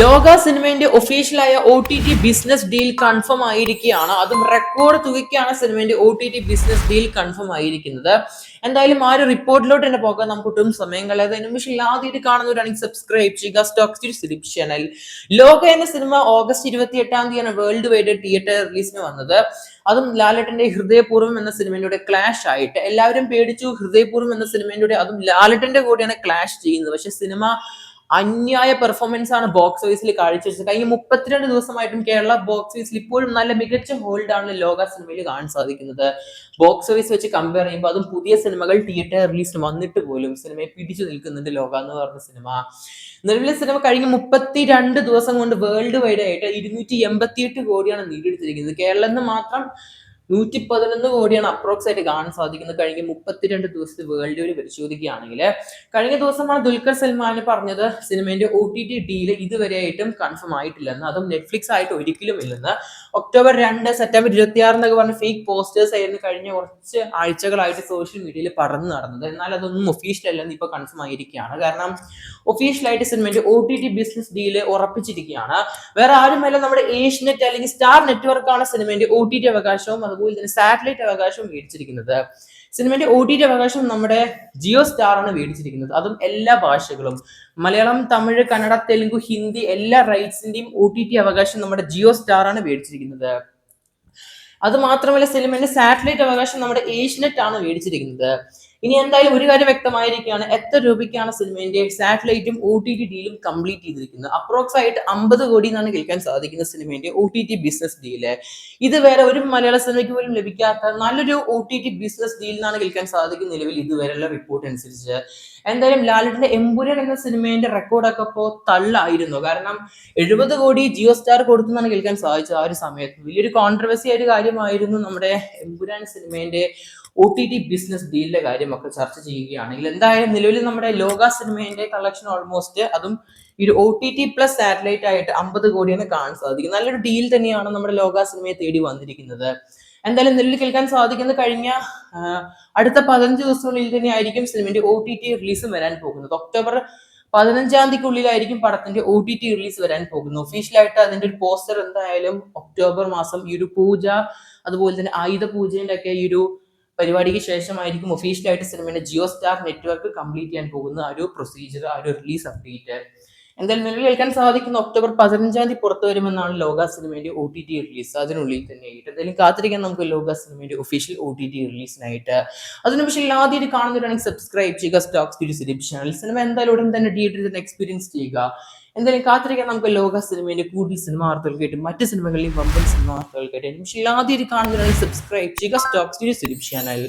ലോക സിനിമയുടെ ഒഫീഷ്യലായ O T T business deal confirm ആയിരിക്കുകയാണ്. അതും റെക്കോർഡ് തുകയ്ക്കാണ് സിനിമയുടെ O T T business deal confirm ആയിരിക്കുന്നത്. എന്തായാലും ആ ഒരു റിപ്പോർട്ടിലോട്ട് തന്നെ പോകാൻ നമുക്ക് ഒട്ടും സമയം കളയാതെ നിമിഷം ഇത് കാണുന്നവരാണെങ്കിൽ സബ്സ്ക്രൈബ് ചെയ്യുക. സ്റ്റോക്സ് സിലിപ് ചാനൽ ലോക എന്ന സിനിമ ഓഗസ്റ്റ് ഇരുപത്തി എട്ടാം തീയതിയാണ് വേൾഡ് വൈഡ് തിയേറ്റർ റിലീസിന് വന്നത്. അതും ലാലട്ടന്റെ ഹൃദയപൂർവം എന്ന സിനിമയുടെ ക്ലാഷ് ആയിട്ട്. എല്ലാവരും പേടിച്ചു ഹൃദയപൂർവം എന്ന സിനിമയുടെ അതും ലാലട്ടന്റെ കൂടെയാണ് ക്ലാഷ് ചെയ്യുന്നത്. പക്ഷെ സിനിമ അന്യായ പെർഫോമൻസ് ആണ് ബോക്സ് ഓഫീസിൽ കാഴ്ചവെച്ചത്. കഴിഞ്ഞ മുപ്പത്തിരണ്ട് ദിവസമായിട്ടും കേരള ബോക്സ് ഓഫീസിൽ ഇപ്പോഴും നല്ല മികച്ച ഹോൾഡ് ആണ് ലോക സിനിമയിൽ കാണാൻ സാധിക്കുന്നത്. ബോക്സ് ഓഫീസ് വെച്ച് കമ്പയർ ചെയ്യുമ്പോൾ അതും പുതിയ സിനിമകൾ തിയേറ്റർ റിലീസിന് വന്നിട്ട് പോലും സിനിമയെ പിടിച്ചു നിൽക്കുന്നുണ്ട് ലോക എന്ന് പറഞ്ഞ സിനിമ നിലവിലെ സിനിമ കഴിഞ്ഞ മുപ്പത്തി രണ്ട് ദിവസം കൊണ്ട് വേൾഡ് വൈഡ് ആയിട്ട് ഇരുന്നൂറ്റി എൺപത്തിയെട്ട് കോടിയാണ് നേടിയെടുത്തിരിക്കുന്നത്. കേരളം എന്ന് മാത്രം നൂറ്റി പതിനൊന്ന് കോടിയാണ് അപ്രോക്സ് ആയിട്ട് കാണാൻ സാധിക്കുന്നത്. കഴിഞ്ഞ മുപ്പത്തിരണ്ട് ദിവസത്തെ വേൾഡ് ഒരു പരിശോധിക്കുകയാണെങ്കിൽ. കഴിഞ്ഞ ദിവസമാണ് ദുൽഖർ സൽമാൻ പറഞ്ഞത് സിനിമയുടെ ഒ ടി ടി ഡീൽ ഇതുവരെയായിട്ടും കൺഫേം ആയിട്ടില്ലെന്ന്. അതും നെറ്റ്ഫ്ലിക്സ് ആയിട്ട് ഒരിക്കലും ഇല്ലെന്ന്. ഒക്ടോബർ രണ്ട് സെപ്റ്റംബർ ഇരുപത്തി ആറ് എന്നൊക്കെ പറഞ്ഞ ഫേക്ക് പോസ്റ്റേഴ്സ് ആയിരുന്നു കഴിഞ്ഞ കുറച്ച് ആഴ്ചകളായിട്ട് സോഷ്യൽ മീഡിയയിൽ പറഞ്ഞു നടന്നത്. എന്നാൽ അതൊന്നും ഒഫീഷ്യൽ അല്ലെന്ന് ഇപ്പൊ കൺഫേം ആയിരിക്കുകയാണ്. കാരണം ഒഫീഷ്യലായിട്ട് സിനിമയുടെ O T T business deal ഉറപ്പിച്ചിരിക്കുകയാണ്. വേറെ ആരുമല്ല നമ്മുടെ ഏഷ്യനെറ്റ് അല്ലെങ്കിൽ സ്റ്റാർ നെറ്റ്വർക്കാണ് സിനിമയുടെ ഒ ടി ടി അവകാശവും. അതുപോലെ തന്നെ സാറ്റലൈറ്റ് അവകാശം മേടിച്ചിരിക്കുന്നത്. സിനിമയുടെ ഒ ടി ടി അവകാശം നമ്മുടെ ജിയോ സ്റ്റാറാണ് മേടിച്ചിരിക്കുന്നത്. അതും എല്ലാ ഭാഷകളും. മലയാളം തമിഴ് കന്നഡ തെലുങ്ക് ഹിന്ദി എല്ലാ റൈറ്റ്സിന്റെയും ഒ ടി ടി അവകാശം നമ്മുടെ ജിയോ സ്റ്റാറാണ് മേടിച്ചിരിക്കുന്നത്. അത് മാത്രമല്ല സിനിമയുടെ സാറ്റലൈറ്റ് അവകാശം നമ്മുടെ ഏഷ്യനെറ്റ് ആണ് മേടിച്ചിരിക്കുന്നത്. ഇനി എന്തായാലും ഒരു കാര്യം വ്യക്തമായിരിക്കുകയാണ്. എത്ര രൂപയ്ക്കാണ് സിനിമയുടെ സാറ്റലൈറ്റും ഒ ടി ടി ഡീലും കംപ്ലീറ്റ് ചെയ്തിരിക്കുന്നത്? അപ്രോക്സ് ആയിട്ട് അമ്പത് കോടി എന്നാണ് കേൾക്കാൻ സാധിക്കുന്ന സിനിമയുടെ O T T business deal ഇത് വേറെ ഒരു മലയാള സിനിമയ്ക്ക് പോലും ലഭിക്കാത്ത നല്ലൊരു O T T business deal എന്നാണ് കേൾക്കാൻ സാധിക്കുന്ന നിലവിൽ ഇതുവരെയുള്ള റിപ്പോർട്ട് അനുസരിച്ച്. എന്തായാലും ലാലിന്റെ എമ്പുരൻ എന്ന സിനിമയുടെ റെക്കോർഡൊക്കെ ഇപ്പോൾ തള്ളായിരുന്നു. കാരണം എഴുപത് കോടി ജിയോ സ്റ്റാർ കൊടുത്തെന്നാണ് കേൾക്കാൻ സാധിച്ചത് ആ ഒരു സമയത്ത്. വലിയൊരു കോൺട്രവേഴ്സി ആയ ഒരു കാര്യമായിരുന്നു നമ്മുടെ എമ്പുരാൻ സിനിമേന്റെ ഒ ടി ടി ബിസിനസ് ഡീലിന്റെ കാര്യമൊക്കെ ചർച്ച ചെയ്യുകയാണെങ്കിൽ എന്തായാലും നിലവിൽ നമ്മുടെ ലോക സിനിമേന്റെ കളക്ഷൻ ഓൾമോസ്റ്റ് അതും ഈ O T T plus satellite ആയിട്ട് അമ്പത് എന്ന് കാണാൻ സാധിക്കും നല്ലൊരു ഡീൽ തന്നെയാണ് നമ്മുടെ ലോക സിനിമയെ തേടി വന്നിരിക്കുന്നത്. എന്തായാലും നിലവിൽ കേൾക്കാൻ സാധിക്കുന്ന കഴിഞ്ഞ അടുത്ത പതിനഞ്ച് ദിവസത്തിനുള്ളിൽ തന്നെ ആയിരിക്കും സിനിമയുടെ ഒ ടി ടി റിലീസും വരാൻ പോകുന്നത്. ഒക്ടോബർ പതിനഞ്ചാം തീയതിക്കുള്ളിലായിരിക്കും പടത്തിന്റെ ഒ ടി ടി റിലീസ് വരാൻ പോകുന്നത്. ഒഫീഷ്യലായിട്ട് അതിന്റെ ഒരു പോസ്റ്റർ എന്തായാലും ഒക്ടോബർ മാസം ഈ ഒരു പൂജ അതുപോലെ തന്നെ ആയുധ പൂജയുടെ ഒക്കെ ഈ ഒരു പരിപാടിക്ക് ശേഷമായിരിക്കും ഒഫീഷ്യലായിട്ട് സിനിമയുടെ ജിയോ സ്റ്റാർ നെറ്റ്വർക്ക് കംപ്ലീറ്റ് ചെയ്യാൻ പോകുന്ന ആ ഒരു പ്രൊസീജിയർ ആ ഒരു റിലീസ് അപ്ഡേറ്റ് എന്തായാലും നിലവിൽ കേൾക്കാൻ സാധിക്കുന്ന ഒക്ടോബർ പതിനഞ്ചാം തീയതി പുറത്തു വരുമെന്നാണ് ലോക സിനിമയുടെ ഒ ടി ടി റിലീസ് അതിനുള്ളിൽ തന്നെയായിട്ട് എന്തായാലും കാത്തിരിക്കാൻ നമുക്ക് ലോക സിനിമയുടെ ഒഫീഷ്യൽ ഒ ടി ടി റിലീസിനായിട്ട് അതിന് പക്ഷേ ആദ്യമായിട്ട് കാണുന്നവരാണെങ്കിൽ സബ്സ്ക്രൈബ് ചെയ്യുക സ്റ്റോക്സ് തിരി സിലിപ് ചാനൽ സിനിമ എന്തായാലും ഉടൻ തന്നെ തിയേറ്ററിൽ തന്നെ എക്സ്പീരിയൻസ് ചെയ്യുക. എന്തായാലും കാത്തിരിക്കാൻ നമുക്ക് ലോക സിനിമയുടെ കൂടുതൽ സിനിമ വാർത്തകൾക്കായിട്ട് മറ്റ് സിനിമകളിലെയും വമ്പൻ സിനിമ വാർത്തകൾക്കായിട്ട്. പക്ഷേ ആദ്യമായിട്ട് കാണുന്നവരാണെങ്കിൽ സബ്സ്ക്രൈബ് ചെയ്യുക സ്റ്റോക്സ് തിരി സിലിപ് ചാനൽ